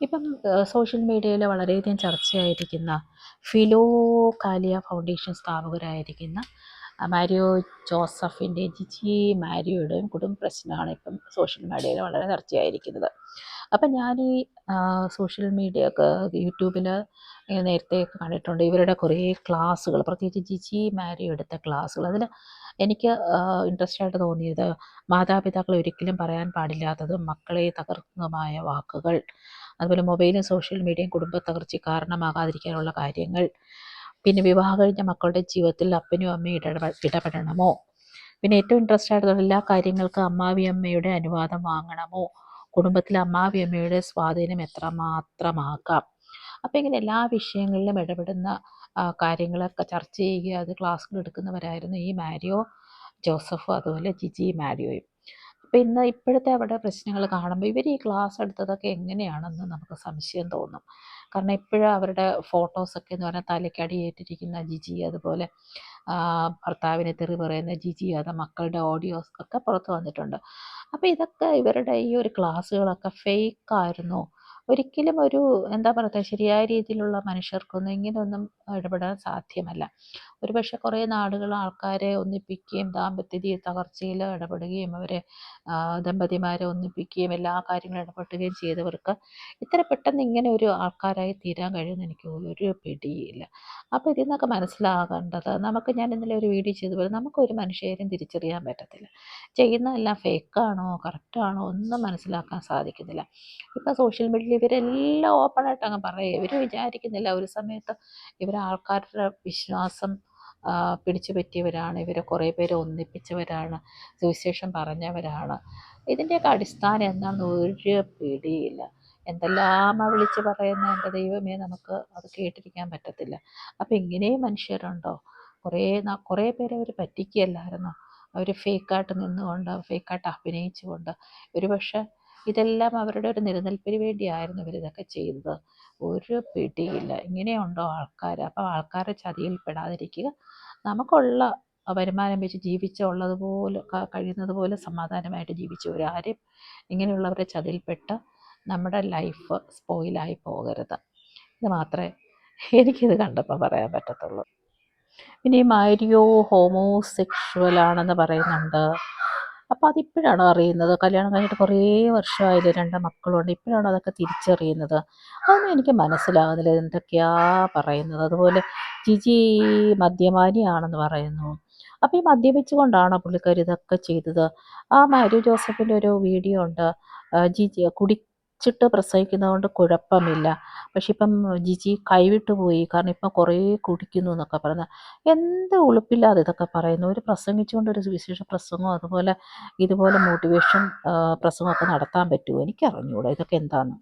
ഇപ്പം സോഷ്യൽ മീഡിയയിൽ വളരെയധികം ചർച്ചയായിരിക്കുന്ന ഫിലോ കാലിയ ഫൗണ്ടേഷൻ സ്ഥാപകരായിരിക്കുന്ന മാരിയോ ജോസഫിന്റെ ജിജി മാരിയോയുടെയും കുടുംബ പ്രശ്നമാണ് ഇപ്പം സോഷ്യൽ മീഡിയയിൽ വളരെ ചർച്ചയായിരിക്കുന്നത്. അപ്പം ഞാൻ ഈ സോഷ്യൽ മീഡിയ ഒക്കെ യൂട്യൂബിൽ നേരത്തെ കണ്ടിട്ടുണ്ട്. ഇവരുടെ കുറേ ക്ലാസ്സുകൾ പ്രത്യേകിച്ച് ജിജി മാരിയോ എടുത്ത ക്ലാസ്സുകൾ. അതിൽ എനിക്ക് ഇൻട്രസ്റ്റ് ആയിട്ട് തോന്നിയത് മാതാപിതാക്കൾ ഒരിക്കലും പറയാൻ പാടില്ലാത്തതും മക്കളെ തകർക്കുന്നതുമായ വാക്കുകൾ അതുപോലെ മൊബൈലും സോഷ്യൽ മീഡിയയും കുടുംബ തകർച്ചയ്ക്ക് കാരണമാകാതിരിക്കാനുള്ള കാര്യങ്ങൾ പിന്നെ വിവാഹം കഴിഞ്ഞ മക്കളുടെ ജീവിതത്തിൽ അപ്പനും അമ്മയും ഇടപെ ഇടപെടണമോ? പിന്നെ ഏറ്റവും ഇൻട്രസ്റ്റ് ആയിട്ടുള്ള എല്ലാ കാര്യങ്ങൾക്കും അമ്മാവി അമ്മയുടെ അനുവാദം വാങ്ങണമോ? കുടുംബത്തിൽ അമ്മാവി അമ്മയുടെ സ്വാധീനം എത്രമാത്രമാക്കാം അപ്പോൾ ഇങ്ങനെ എല്ലാ വിഷയങ്ങളിലും ഇടപെടുന്ന കാര്യങ്ങളൊക്കെ ചർച്ച ചെയ്യുക അത് ക്ലാസ്സുകൾ എടുക്കുന്നവരായിരുന്നു ഈ മാരിയോ ജോസഫ് അതുപോലെ ജിജി മാരിയോയും. ഇന്ന് ഇപ്പോഴത്തെ അവരുടെ പ്രശ്നങ്ങൾ കാണുമ്പോൾ ഇവർ ഈ ക്ലാസ് എടുത്തതൊക്കെ എങ്ങനെയാണെന്ന് നമുക്ക് സംശയം തോന്നും. കാരണം ഇപ്പോഴും അവരുടെ ഫോട്ടോസൊക്കെ എന്ന് പറഞ്ഞാൽ തലയ്ക്കടിയേറ്റിരിക്കുന്ന ജിജി അതുപോലെ ഭർത്താവിനെ തെറി പറയുന്ന ജിജി അത് മക്കളുടെ ഓഡിയോസ് ഒക്കെ പുറത്ത് വന്നിട്ടുണ്ട്. അപ്പോൾ ഇതൊക്കെ ഇവരുടെ ഈ ഒരു ക്ലാസ്സുകളൊക്കെ ഫേക്കായിരുന്നു ഒരിക്കലും ഒരു എന്താ പറയുക ശരിയായ രീതിയിലുള്ള മനുഷ്യർക്കൊന്നും ഇങ്ങനെയൊന്നും ഇടപെടാൻ സാധ്യമല്ല. ഒരുപക്ഷെ കുറേ നാടുകൾ ആൾക്കാരെ ഒന്നിപ്പിക്കുകയും ദാമ്പത്യ തകർച്ചയിൽ ഇടപെടുകയും അവരെ ദമ്പതിമാരെ ഒന്നിപ്പിക്കുകയും എല്ലാ കാര്യങ്ങളും ഇടപെടുകയും ചെയ്തവർക്ക് ഇത്ര പെട്ടെന്ന് ഇങ്ങനെ ഒരു ആൾക്കാരായി തീരാൻ കഴിയുമെന്ന് എനിക്ക് ഒരു പിടിയില്ല. അപ്പോൾ ഇതിൽ നിന്നൊക്കെ മനസ്സിലാകേണ്ടത് നമുക്ക് ഞാൻ ഇന്നലെ ഒരു വീഡിയോ ചെയ്തപോലെ നമുക്കൊരു മനുഷ്യരെയും തിരിച്ചറിയാൻ പറ്റത്തില്ല. ചെയ്യുന്നതെല്ലാം ഫേക്കാണോ കറക്റ്റാണോ ഒന്നും മനസ്സിലാക്കാൻ സാധിക്കുന്നില്ല. ഇപ്പം സോഷ്യൽ മീഡിയയിൽ ഇവരെല്ലാം ഓപ്പണായിട്ട് അങ്ങ് പറയുക ഇവർ വിചാരിക്കുന്നില്ല ഒരു സമയത്ത് ഇവർ ആൾക്കാരുടെ വിശ്വാസം പിടിച്ചു പറ്റിയവരാണ്. ഇവരെ കുറേ പേര് ഒന്നിപ്പിച്ചവരാണ്. സുവിശേഷം പറഞ്ഞവരാണ്. ഇതിന്റെയൊക്കെ അടിസ്ഥാനം എന്താണെന്ന് ഒരു പിടിയില്ല. എന്തെല്ലാം വിളിച്ച് പറയുന്ന എന്റെ ദൈവമേ നമുക്ക് അത് കേട്ടിരിക്കാൻ പറ്റത്തില്ല. അപ്പം ഇങ്ങനെയും മനുഷ്യരുണ്ടോ? കുറേ കുറേ പേരെ അവർ പറ്റിക്കുകയല്ലായിരുന്നോ? അവർ ഫേക്കായിട്ട് നിന്നുകൊണ്ട് ഫേക്കായിട്ട് അഭിനയിച്ചുകൊണ്ട്. ഒരു പക്ഷേ ഇതെല്ലാം അവരുടെ ഒരു നിലനിൽപ്പിന് വേണ്ടിയായിരുന്നു ഇവരിതൊക്കെ ചെയ്തത്. ഒരു പിടിയില്ല. ഇങ്ങനെയുണ്ടോ ആൾക്കാർ അപ്പോൾ ആൾക്കാരുടെ ചതിയിൽ പെടാതിരിക്കുക. നമുക്കുള്ള വരുമാനം വെച്ച് ജീവിച്ച ഉള്ളതുപോലെ കഴിയുന്നത് പോലെ സമാധാനമായിട്ട് ജീവിച്ചവർ ആരും ഇങ്ങനെയുള്ളവരുടെ ചതിയിൽപ്പെട്ട് നമ്മുടെ ലൈഫ് സ്പോയിലായി പോകരുത്. ഇത് മാത്രമേ എനിക്കിത് കണ്ടപ്പോൾ പറയാൻ പറ്റത്തുള്ളൂ. പിന്നെ ഈ മാരിയോ ഹോമോസെക്ഷുവൽ ആണെന്ന് പറയുന്നുണ്ട്. അപ്പോൾ അതിപ്പോഴാണോ അറിയുന്നത്? കല്യാണം കഴിഞ്ഞിട്ട് കുറേ വർഷമായില്ലേ രണ്ട് മക്കളുണ്ട്. ഇപ്പോഴാണ് അതൊക്കെ തിരിച്ചറിയുന്നത്? അതൊന്നും എനിക്ക് മനസ്സിലാകുന്നില്ല എന്തൊക്കെയാ പറയുന്നത്? അതുപോലെ ജിജി മദ്യപാനിയാണെന്ന് പറയുന്നു. അപ്പോൾ ഈ മദ്യപിച്ചുകൊണ്ടാണോ പുള്ളിക്കാർ ഇതൊക്കെ ചെയ്തത്? ആ മാര്യു ജോസഫിന്റെ ഒരു വീഡിയോ ഉണ്ട്. ജിജി കുടി ചിട്ട് പ്രസവിക്കുന്നതുകൊണ്ട് കുഴപ്പമില്ല. പക്ഷെ ഇപ്പം ജിജി കൈവിട്ട് പോയി. കാരണം ഇപ്പം കുറേ കുടിക്കുന്നു എന്നൊക്കെ പറയുന്നത് എന്ത് ഉളുപ്പില്ലാതെ ഇതൊക്കെ പറയുന്നു. ഒരു പ്രസംഗിച്ചുകൊണ്ട് ഒരു വിശേഷ പ്രസംഗം അതുപോലെ ഇതുപോലെ മോട്ടിവേഷൻ പ്രസംഗമൊക്കെ നടത്താൻ പറ്റുമോ? എനിക്കറിഞ്ഞൂടാ. ഇതൊക്കെ എന്താണെന്ന്